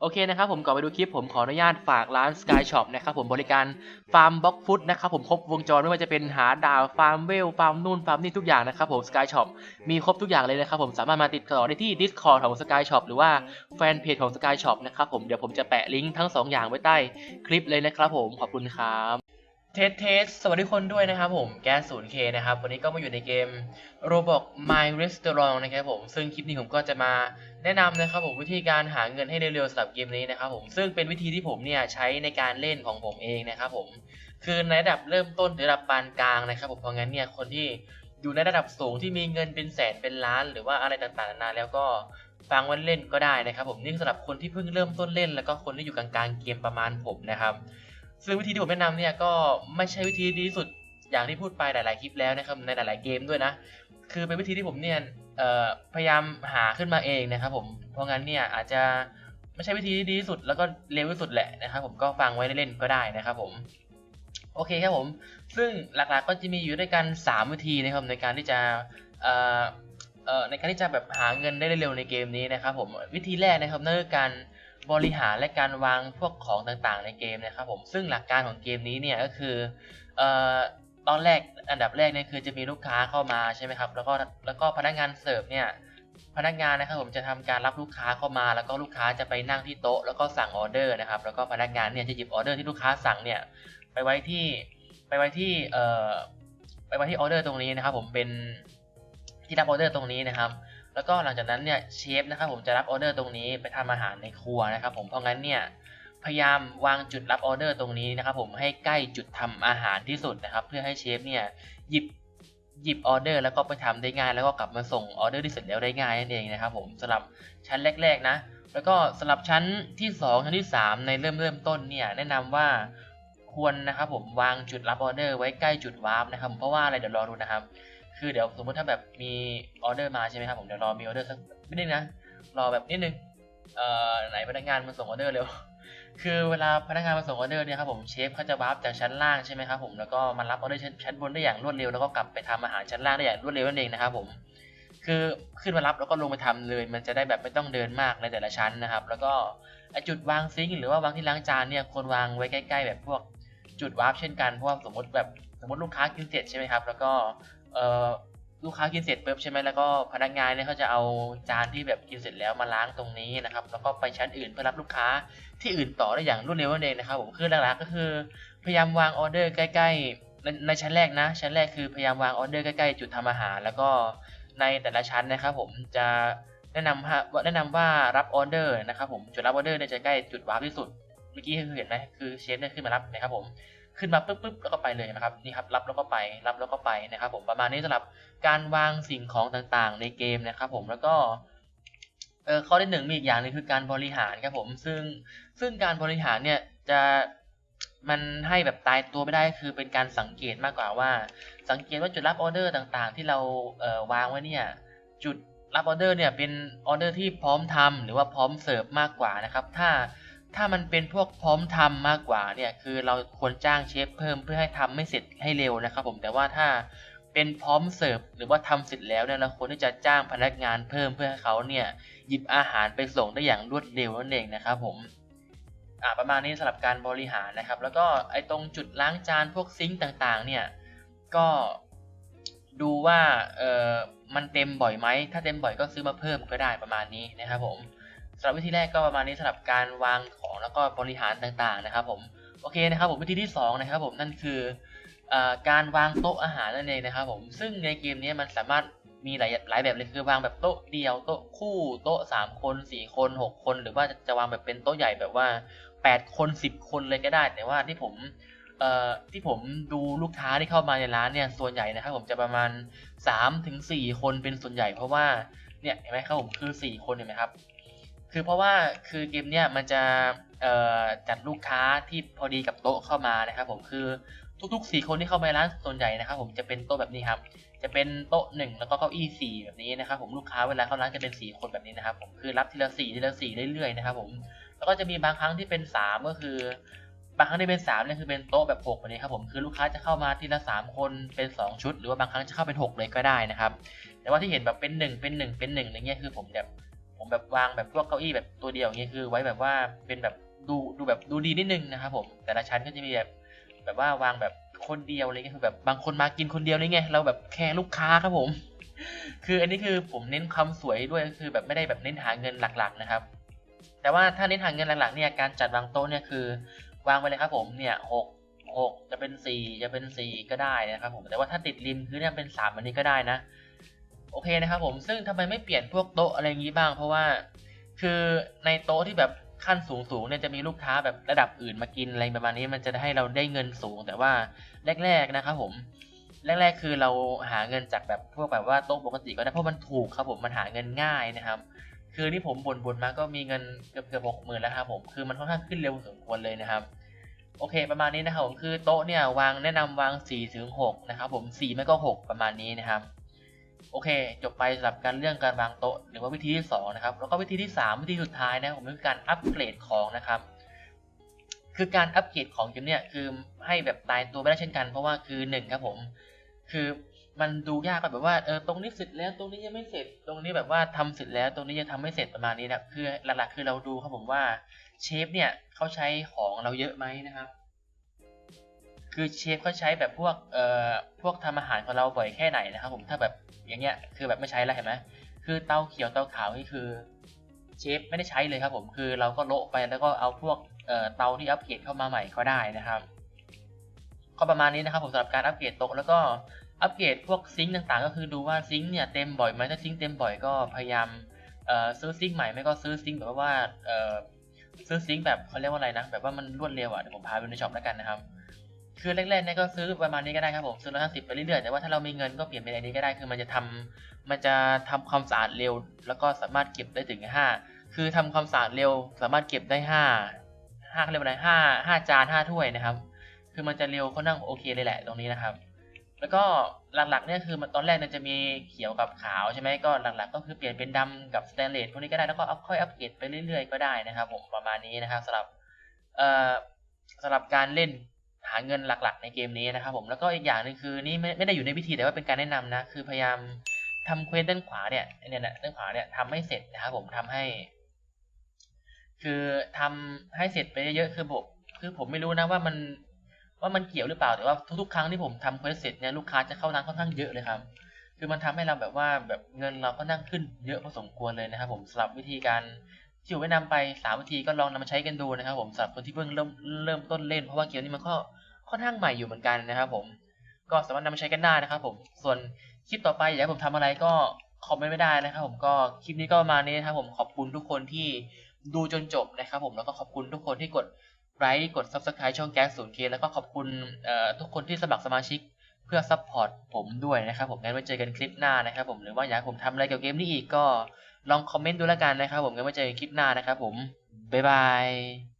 โอเคนะครับผมก่อนไปดูคลิปผมขออนุญาตฝากร้าน Sky Shop นะครับผมบริการฟาร์มบล็อกฟุตนะครับผมครบวงจรไม่ว่าจะเป็นหาดาวฟาร์มเวลฟาร์มนู่นฟาร์มนี่ทุกอย่างนะครับผม Sky Shop มีครบทุกอย่างเลยนะครับผมสามารถมาติดต่อได้ที่ Discord ของ Sky Shop หรือว่าแฟนเพจของ Sky Shop นะครับผมเดี๋ยวผมจะแปะลิงก์ทั้งสองอย่างไว้ใต้คลิปเลยนะครับผมขอบคุณครับ เทสเทสสวัสดีคนด้วยนะครับผมแก๊ส 0K นะครับ วันนี้ก็มาอยู่ในเกม Roblox My Restaurant นะครับผม ซึ่งคลิปนี้ผมก็จะมาแนะนำนะครับผมวิธีการหาเงินให้เร็วๆสำหรับเกมนี้นะครับผม ซึ่งเป็นวิธีที่ผมเนี่ยใช้ในการเล่นของผมเองนะครับผม คือในระดับเริ่มต้นถึงระดับปานกลางนะครับผมเพราะงั้นเนี่ยคนที่อยู่ในระดับสูงที่มีเงินเป็นแสนเป็นล้าน หรือว่าอะไรต่างๆนานาแล้วก็ฟังวันเล่นก็ได้นะครับผมนี่สำหรับคนที่เพิ่งเริ่มต้นเล่น แล้วก็คนที่อยู่กลางๆเกมประมาณผมนะครับ ซึ่งวิธีที่ผมแนะนำเนี่ยก็ไม่ใช่วิธีดีที่สุดอย่างที่พูดไปหลาย ๆ คลิปแล้วนะครับในหลาย ๆ เกมด้วยนะ คือเป็นวิธีที่ผมเนี่ยพยายามหาขึ้นมาเองนะครับผม เพราะงั้นเนี่ยอาจจะไม่ใช่วิธีที่ดีที่สุดแล้วก็เร็วที่สุดแหละนะครับผมก็ฟังไว้เล่นๆก็ได้นะครับผมโอเคครับผม ซึ่งหลักๆก็จะมีอยู่ด้วยกัน 3 วิธีนะครับในการที่จะในการที่จะแบบหาเงินได้เร็วในเกมนี้นะครับผมวิธีแรกนะครับนั่นคือการ บริหารและการวางพวกของต่างๆ ในเกมนะครับผมซึ่งหลักการของเกมนี้เนี่ยก็คือเอ่อตอนแรกอันดับแรกเนี่ยคือจะมีลูกค้าเข้ามาใช่ไหมครับแล้วก็แล้วก็พนักงานเสิร์ฟเนี่ยพนักงานนะครับผมจะทำการรับลูกค้าเข้ามา แล้วก็ลูกค้าจะไปนั่งที่โต๊ะแล้วก็สั่งออเดอร์นะครับแล้วก็พนักงานเนี่ยจะหยิบออเดอร์ที่ลูกค้าสั่งเนี่ยไปไว้ที่ไปไว้ที่เอ่อไปไว้ที่ออเดอร์ตรงนี้นะครับผมเป็นที่รับออเดอร์ตรงนี้นะครับ แล้วก็หลังจากนั้นเนี่ยเชฟนะครับผมจะรับออเดอร์ตรงนี้ไปทำอาหารในครัวนะครับผมเพราะงั้นเนี่ยพยายามวางจุดรับออเดอร์ตรงนี้นะครับผมให้ใกล้จุดทำอาหารที่สุดนะครับ เพื่อให้เชฟเนี่ยหยิบหยิบออเดอร์แล้วก็ไปทำได้ง่าย แล้วก็กลับมาส่งออเดอร์ที่เสร็จแล้วได้ง่ายนั่นเองนะครับผมสำหรับชั้นแรก ๆ นะ แล้วก็สำหรับชั้นที่ 2 ชั้นที่ 3 ในเริ่มเริ่มต้นเนี่ยแนะนำว่าควรนะครับผมวางจุดรับออเดอร์ไว้ใกล้จุดวาร์ปนะครับเพราะว่าอะไรเดี๋ยวรอดูนะครับ คือเดี๋ยวสมมติถ้าแบบมีออเดอร์มาใช่ไหมครับผมเดี๋ยวรอมีออเดอร์สักนิดนึงนะรอแบบนิดนึงเอ่อไหนพนักงานมาส่งออเดอร์เร็วคือเวลาพนักงานมาส่งออเดอร์เนี่ยครับผมเชฟเขาจะวาร์ปจากชั้นล่างใช่ไหมครับผมแล้วก็มารับออเดอร์ชั้นชั้นบนได้อย่างรวดเร็วแล้วก็กลับไปทำอาหารชั้นล่างได้อย่างรวดเร็วนั่นเองนะครับผมคือขึ้นมารับแล้วก็ลงไปทำเลย มันจะได้แบบไม่ต้องเดินมากในแต่ละชั้นนะครับ แล้วก็จุดวางซิงค์หรือว่าวางที่ล้างจานเนี่ยควรวางไว้ใกล้ ๆ แบบพวกจุดวาร์ปเช่นกันเพราะว่าสมมติแบบสมมติลูกค้ากินเสร็จใช่ไหมครับแล้วก็ เอ่อลูกค้ากินเสร็จปุ๊บใช่ไหมแล้วก็พนักงานเนี่ยเขาจะเอาจานที่แบบกินเสร็จแล้วมาล้างตรงนี้นะครับ แล้วก็ไปชั้นอื่นเพื่อรับลูกค้าที่อื่นต่อได้อย่างรวดเร็วนั่นเองนะครับผมคือหลักๆก็คือ พยายามวางออเดอร์ใกล้ ๆ ในในชั้นแรกนะ ชั้นแรกคือพยายามวางออเดอร์ใกล้ๆจุดทำอาหาร แล้วก็ในแต่ละชั้นนะครับ ผมจะแนะนำฮะแนะนำว่ารับออเดอร์นะครับผมจุดรับออเดอร์เนี่ยจะใกล้จุดวาร์ปที่สุดเมื่อกี้คือเห็นไหมคือเชฟเนี่ยขึ้นมารับนะครับผม ขึ้นมาปุ๊บปุ๊บแล้วก็ไปเลยนะครับนี่ครับรับแล้วก็ไปรับแล้วก็ไปนะครับ ผมประมาณนี้สำหรับการวางสิ่งของต่างๆ ในเกมนะครับ ผมแล้วก็เออข้อที่หนึ่งมีอีกอย่างหนึงคือการบริหารครับผมซึ่งซึ่งการบริหารเนี่ยจะมันให้แบบตายตัวไม่ได้คือเป็นการสังเกตมากกว่าว่า สังเกตว่าจุดรับออเดอร์ต่างๆ ที่เราเอ่อวางไว้เนี่ยจุดรับออเดอร์เนี่ยเป็นออเดอร์ที่พร้อมทำหรือว่าพร้อมเสิร์ฟมากกว่านะครับ ถ้า ถ้ามันเป็นพวกพร้อมทำมากกว่าเนี่ยคือเราควรจ้างเชฟเพิ่มเพื่อให้ทำไม่เสร็จให้เร็วนะครับผมแต่ว่าถ้าเป็นพร้อมเสิร์ฟหรือว่าทำเสร็จแล้วเนี่ยเราควรที่จะจ้างพนักงานเพิ่มเพื่อให้เขาเนี่ยหยิบอาหารไปส่งได้อย่างรวดเร็วนั่นเองนะครับผมอ่าประมาณนี้สำหรับการบริหารนะครับ แล้วก็ไอ้ตรงจุดล้างจานพวกซิงค์ต่างๆ เนี่ยก็ดูว่าเออมันเต็มบ่อยไหมถ้าเต็มบ่อยก็ซื้อมาเพิ่มก็ได้ประมาณนี้นะครับผม สำหรับวิธีแรกก็ประมาณนี้สำหรับการวางของแล้วก็บริหารต่างๆนะครับผมโอเคนะครับผมวิธีที่สองนะครับผมนั่นคืออการวางโต๊ะอาหารนั่นเองนะครับผมซึ่งในเกมนี้มันสามารถมีหลายหลายแบบเลยคือวางแบบโต๊ะเดียวโต๊ะคู่โต๊ะสามคนสี่คนหกคน หรือว่าจะวางแบบเป็นโต๊ะใหญ่แบบว่าแปดคนสิบคนเลยก็ได้ แต่ว่าที่ผมเอ่อที่ผมดูลูกค้าที่เข้ามาในร้านเนี่ยส่วนใหญ่นะครับผมจะประมาณสามถึงสี่คนเป็นส่วนใหญ่ เพราะว่าเนี่ยเห็นไหมครับผมคือสี่คนเห็นไหมครับ คือเพราะว่าคือเกมเนี้ยมันจะจัดลูกค้าที่พอดีกับโต๊ะเข้ามานะครับผมคือทุกๆสี่คนที่เข้ามาร้านส่วนใหญ่นะครับผมจะเป็นโต๊ะแบบนี้ครับ จะเป็นโต๊ะหนึ่งแล้วก็เก้าอี้สี่แบบนี้นะครับผมลูกค้าเวลาเข้าร้านจะเป็นสี่คนแบบนี้นะครับผมคือรับทีละสี่ทีละสี่เรื่อยๆนะครับผมแล้วก็จะมีบางครั้งที่เป็นสามก็คือบางครั้งที่เป็นสามเนี่ยคือเป็นโต๊ะแบบหกแบบนี้ครับผมคือลูกค้าจะเข้ามาทีละสามคนเป็นสองชุด หรือว่าบางครั้งจะเข้าเป็นหกเลยก็ได้นะครับ แต่ว่าที่เห็นแบบเป็นหนึ่งเป็นหนึ่งเป็นหนึ่งอะไรเงี้ยคือผมแบบ ผมแบบวางแบบพวกเก้าอี้แบบตัวเดียวอย่างเงี้ยคือ ไว้แบบว่าเป็นแบบดูดูแบบดูดีนิดนึงนะครับผมแต่ละชั้นก็จะมีแบบแบบว่าวางแบบคนเดียวอะไรเงี้ยคือแบบบางคนมากินคนเดียวนี่ไงเราแบบแคร์ลูกค้าครับผม คืออันนี้คือผมเน้นความสวยด้วยคือแบบไม่ได้แบบเน้นหาเงินหลักๆนะครับ แต่ว่าถ้าเน้นหาเงินหลักๆเนี่ยการจัดวางโต๊ะเนี่ยคือ วางไปเลยครับผมเนี่ยหกหกจะเป็นสี่จะเป็นสี่ก็ได้นะครับผมแต่ว่าถ้าติดริมคือเนี่ยเป็นสามอันนี้ก็ได้นะ โอเคนะครับผมซึ่งทำไมไม่เปลี่ยนพวกโต๊ะอะไรอย่างนี้บ้าง เพราะว่า คือในโต๊ะที่แบบขั้นสูงสูงๆเนี่ยจะมีลูกค้าแบบระดับอื่นมากินอะไรประมาณนี้มันจะให้เราได้เงินสูง แต่ว่าแรก ๆนะครับผมแรกๆคือเราหาเงินจากแบบพวกแบบว่าโต๊ะปกติก็ได้เพราะมันถูกครับผมมันหาเงินง่ายนะครับ คือที่ผมบ่นๆมาก็มีเงินเกือบเกือบหกหมื่นแล้วครับผมคือมันค่อนข้างขึ้นเร็วสมควรเลยนะครับโอเคประมาณนี้นะครับผมคือโต๊ะเนี่ยวางแนะนำวาง4ี่ถึงหนะครับผม4ไม่ก็ 6 ประมาณนี้นะครับ โอเค จบไปสำหรับการเรื่องการวางโต๊ะหรือว่าวิธีที่2นะครับแล้วก็วิธีที่ 3 วิธีสุดท้ายนะผมคือการอัปเกรดของนะครับ คือการอัปเกรดของเกมเนี่ยคือให้แบบตายตัวไม่ได้เช่นกัน เพราะว่าคือ1ครับผมคือมันดูยากแบบว่าเออตรงนี้เสร็จแล้วตรงนี้ยังไม่เสร็จ ตรงนี้แบบว่าทำเสร็จแล้วตรงนี้ยังทำไม่เสร็จประมาณนี้นะคือหลักๆคือเราดูครับผมว่าเชฟเนี่ยเขาใช้ของเราเยอะไหมนะครับ คือเชฟเขาใช้แบบพวกเอ่อพวกทำอาหารของเราบ่อยแค่ไหนนะครับผมถ้าแบบอย่างเงี้ยคือแบบไม่ใช้แล้วเห็นไหมคือเตาเขียวเตาขาวนี่คือเชฟไม่ได้ใช้เลยครับผมคือเราก็โละไปแล้วก็เอาพวกเอ่อเตาที่อัปเกรดเข้ามาใหม่ก็ได้นะครับ ก็ประมาณนี้นะครับผมสำหรับการอัปเกรดโต๊ะแล้วก็อัปเกรดพวกซิงค์ต่างๆ ก็คือดูว่าซิงค์เนี่ยเต็มบ่อยไหมถ้าซิงค์เต็มบ่อยก็พยายามเอ่อซื้อซิงค์ใหม่ไม่ก็ซื้อซิงค์แบบว่าเอ่อซื้อซิงค์แบบเขาเรียกว่าอะไรนะแบบว่ามันรวดเร็วอะเดี๋ยวผมพาไปในช็อปแล้วกันนะครับ คือแรกๆเนี่ยก็ซื้อประมาณนี้ก็ได้ครับผมซื้อร้อยห้าสิบไปเรื่อยๆแต่ว่าถ้าเรามีเงินก็เปลี่ยนเป็นอันนี้ก็ได้คือมันจะทำมันจะทำความสะอาดเร็ว แล้วก็สามารถเก็บได้ถึงห้าคือทำความสะอาดเร็ว สามารถเก็บได้ห้าห้าเรียกว่าอะไรห้าห้าจานห้าถ้วยนะครับ คือมันจะเร็วค่อนข้างโอเคเลยแหละตรงนี้นะครับ แล้วก็หลักๆเนี่ยคือมันตอนแรกเนี่ยจะมีเขียวกับขาวใช่ไหมก็หลักๆ ก็คือเปลี่ยนเป็นดำกับสแตนเลสพวกนี้ก็ได้แล้วก็อัพค่อยอัปเกรดไปเรื่อยๆก็ได้นะครับ ผมประมาณนี้นะครับสำหรับเอ่อสำหรับการเล่น หาเงินหลักๆ ในเกมนี้นะครับผมแล้วก็อีกอย่างหนึ่งคือนี่ไม่ไม่ได้อยู่ในวิธีแต่ว่าเป็นการแนะนำนะคือพยายามทำเควสด้านขวาเนี่ยเนี่ยนะด้านขวาเนี่ยทำให้เสร็จนะครับผมทำให้ คือทำให้เสร็จไปเยอะๆคือผมคือผมไม่รู้นะว่ามันว่ามันเกี่ยวหรือเปล่าแต่ว่าทุกๆครั้งที่ผมทำเควสเสร็จเนี่ยลูกค้าจะเข้าร้านค่อนข้างเยอะเลยครับ คือมันทำให้เราแบบว่าแบบเงินเราก็นั่งขึ้นเยอะพอสมควรเลยนะครับ ผมสำหรับวิธีการที่ผมแนะนำไปสามวิธีก็ลองนำมาใช้กันดูนะครับ ผมสำหรับคนที่เพิ่งเริ่มเริ่มต้นเล่นเพราะว่าเกมนี้มันก็ ค่อนข้างใหม่อยู่เหมือนกันนะครับผมก็สามารถนำมาใช้กันได้นะครับผมส่วนคลิปต่อไปอยากให้ผมทำอะไรก็คอมเมนต์ไม่ได้นะครับผมก็คลิปนี้ก็มานี้นะครับผมขอบคุณทุกคนที่ดูจนจบนะครับผมแล้วก็ขอบคุณทุกคนที่กดไลค์กด subscribe ช่องแก๊สศูนย์เคแล้วก็ขอบคุณทุกคนที่สมัครสมาชิกเพื่อซัพพอร์ตผมด้วยนะครับผมงั้นไว้เจอกันคลิปหน้านะครับผมหรือว่าอยากให้ผมทำอะไรเกี่ยวกับเกมนี้อีกก็ลองคอมเมนต์ดูแล้วกันนะครับผมงั้นไว้เจอกันคลิปหน้านะครับผมบ๊ายบาย